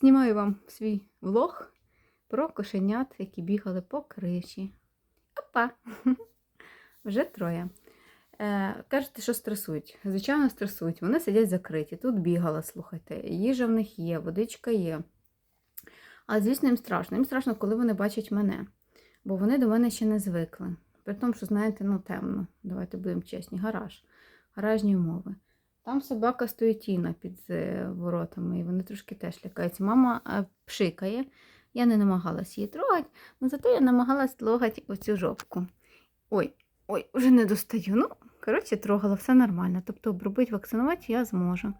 знімаю вам свій влог про кошенят, які бігали по криші. Опа! Вже троє. Е, кажете, що стресують. Звичайно, стресують. Вони сидять закриті. Тут бігала, слухайте. Їжа в них є, водичка є. А звісно, їм страшно. Їм страшно, коли вони бачать мене. Бо вони до мене ще не звикли. При тому, що, знаєте, ну темно. Давайте будемо чесні. Гараж. Гаражні умови. Там собака стоїть Тіна під е, воротами, і вони трошки теж лякаються. Мама е, пшикає. Я не намагалась її трогати, але зато я намагалась трогати оцю жопку. Ой, ой, вже не достаю. Ну, коротше, трогала, все нормально. Тобто обробити, вакцинувати я зможу.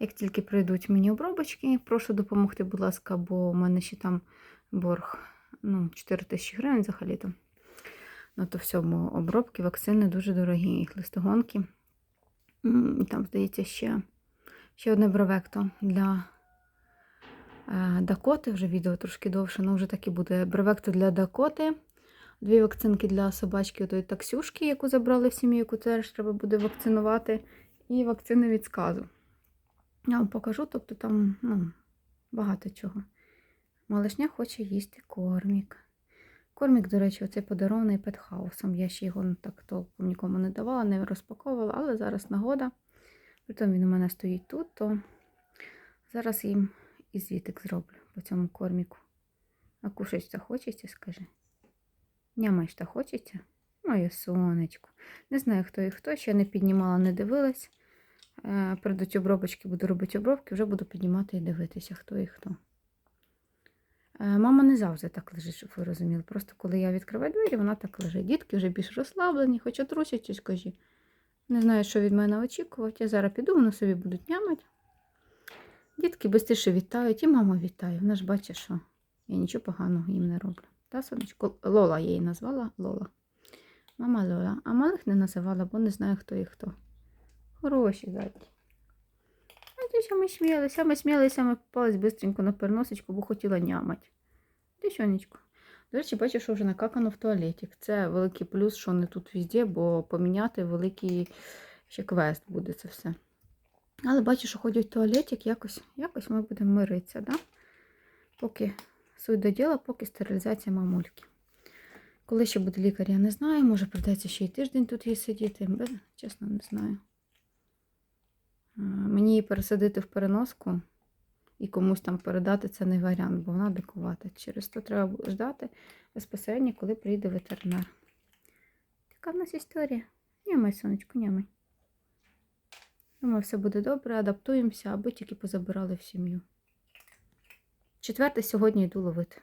Як тільки прийдуть мені обробочки, прошу допомогти, будь ласка, бо у мене ще там борг ну, 4 тисячі гривень взагалі-то. Ну, то всьому обробки, вакцини дуже дорогі, їх листогонки. Там, здається, ще, ще одне бревекто для е, Дакоти. Вже відео трошки довше, але вже так і буде. Бревекто для Дакоти. Дві вакцинки для собачки отої таксюшки, яку забрали в сім'ю, яку теж треба буде вакцинувати. І вакцини від сказу. Я вам покажу, тобто там ну, багато чого. Малишня хоче їсти кормік. Кормік, до речі, оцей подарований петхаусом. Я ще його ну, так толком нікому не давала, не розпаковувала, але зараз нагода. Притом він у мене стоїть тут, то зараз їм і звітик зроблю по цьому корміку. А кушать хочеться, скажи. Нямаєш та хочеться? Моє сонечко. Не знаю, хто і хто, ще не піднімала, не дивилась. Е, Придуть обробочки, буду робити обробки, вже буду піднімати і дивитися, хто і хто. Е, Мама не завжди так лежить, щоб ви розуміли. Просто коли я відкриваю двері, вона так лежить. Дітки вже більш розслаблені, хоча трусять щось кажі. Не знаю, що від мене очікувати. Я зараз піду, вони собі будуть нямати. Дітки безтіше вітають, і мама вітає. Вона ж бачить, що я нічого поганого їм не роблю. Та, сонечко? Лола я її назвала Лола. Мама Лола. А малих не називала, бо не знаю, хто і хто. Хороші зайці. А що ми сміялися, ми сміялися, ми попались бистренько на переносочку, бо хотіла нямать. Ти щонечко. До речі, бачу, що вже накакано в туалеті. Це великий плюс, що не тут везде, бо поміняти великий ще квест буде це все. Але бачу, що ходять в туалетик, якось, якось ми будемо миритися, да? Поки суть до діла, поки стерилізація мамульки. Коли ще буде лікар, я не знаю. Може, прийдеться ще й тиждень тут їй сидіти. Чесно, не знаю. Її пересадити в переноску і комусь там передати це не варіант, бо вона дикувата. Через то треба ждати безпосередньо, коли прийде ветеринар. Така в нас історія. Нямай, сонечко, нямай. Думаю, все буде добре, адаптуємося, аби тільки позабирали в сім'ю. Четверте сьогодні йду ловити.